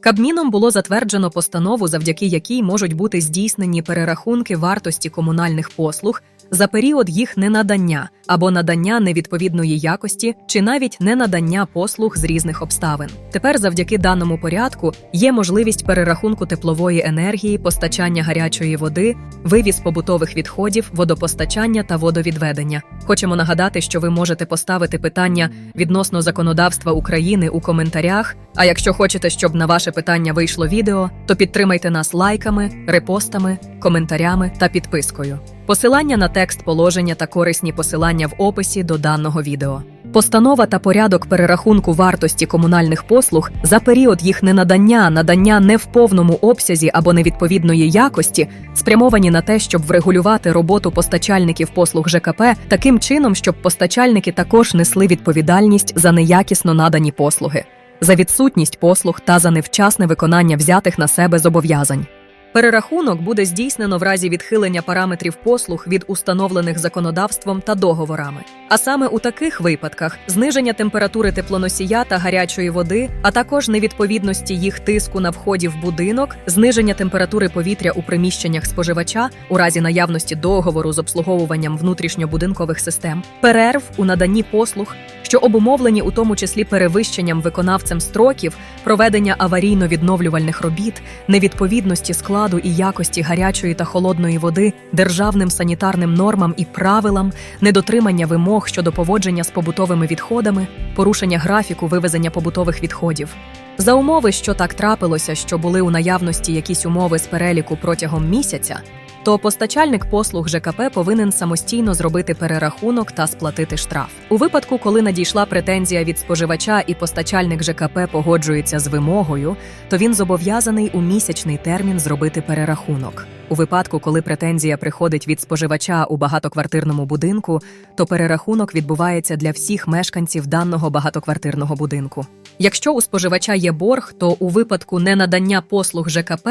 Кабміном було затверджено постанову, завдяки якій можуть бути здійснені перерахунки вартості комунальних послуг за період їх ненадання або надання невідповідної якості, чи навіть ненадання послуг з різних обставин. Тепер, завдяки даному порядку, є можливість перерахунку теплової енергії, постачання гарячої води, вивіз побутових відходів, водопостачання та водовідведення. Хочемо нагадати, що ви можете поставити питання відносно законодавства України у коментарях. А якщо хочете, щоб на ваше питання вийшло відео, то підтримайте нас лайками, репостами, коментарями та підпискою. Посилання на текст положення та корисні посилання в описі до даного відео. Постанова та порядок перерахунку вартості комунальних послуг за період їх ненадання, надання не в повному обсязі або невідповідної якості, спрямовані на те, щоб врегулювати роботу постачальників послуг ЖКП таким чином, щоб постачальники також несли відповідальність за неякісно надані послуги, за відсутність послуг та за невчасне виконання взятих на себе зобов'язань. Перерахунок буде здійснено в разі відхилення параметрів послуг від установлених законодавством та договорами. А саме у таких випадках зниження температури теплоносія та гарячої води, а також невідповідності їх тиску на вході в будинок, зниження температури повітря у приміщеннях споживача у разі наявності договору з обслуговуванням внутрішньобудинкових систем, перерв у наданні послуг, що обумовлені у тому числі перевищенням виконавцем строків, проведення аварійно-відновлювальних робіт, невідповідності складу і якості гарячої та холодної води державним санітарним нормам і правилам, недотримання вимог щодо поводження з побутовими відходами, порушення графіку вивезення побутових відходів. За умови, що так трапилося, що були у наявності якісь умови з переліку протягом місяця, то постачальник послуг ЖКП повинен самостійно зробити перерахунок та сплатити штраф. У випадку, коли надійшла претензія від споживача і постачальник ЖКП погоджується з вимогою, то він зобов'язаний у місячний термін зробити перерахунок. У випадку, коли претензія приходить від споживача у багатоквартирному будинку, то перерахунок відбувається для всіх мешканців даного багатоквартирного будинку. Якщо у споживача є борг, то у випадку ненадання послуг ЖКП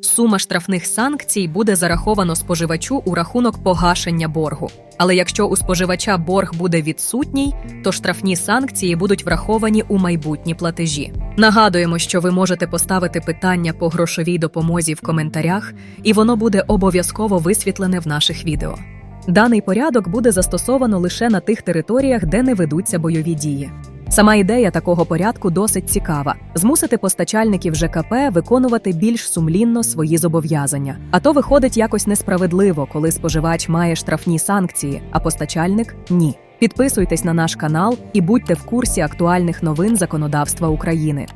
сума штрафних санкцій буде зараховано споживачу у рахунок погашення боргу. Але якщо у споживача борг буде відсутній, то штрафні санкції будуть враховані у майбутні платежі. Нагадуємо, що ви можете поставити питання по грошовій допомозі в коментарях, і воно буде обов'язково висвітлене в наших відео. Даний порядок буде застосовано лише на тих територіях, де не ведуться бойові дії. Сама ідея такого порядку досить цікава: змусити постачальників ЖКП виконувати більш сумлінно свої зобов'язання. А то виходить якось несправедливо, коли споживач має штрафні санкції, а постачальник ні. Підписуйтесь на наш канал і будьте в курсі актуальних новин законодавства України.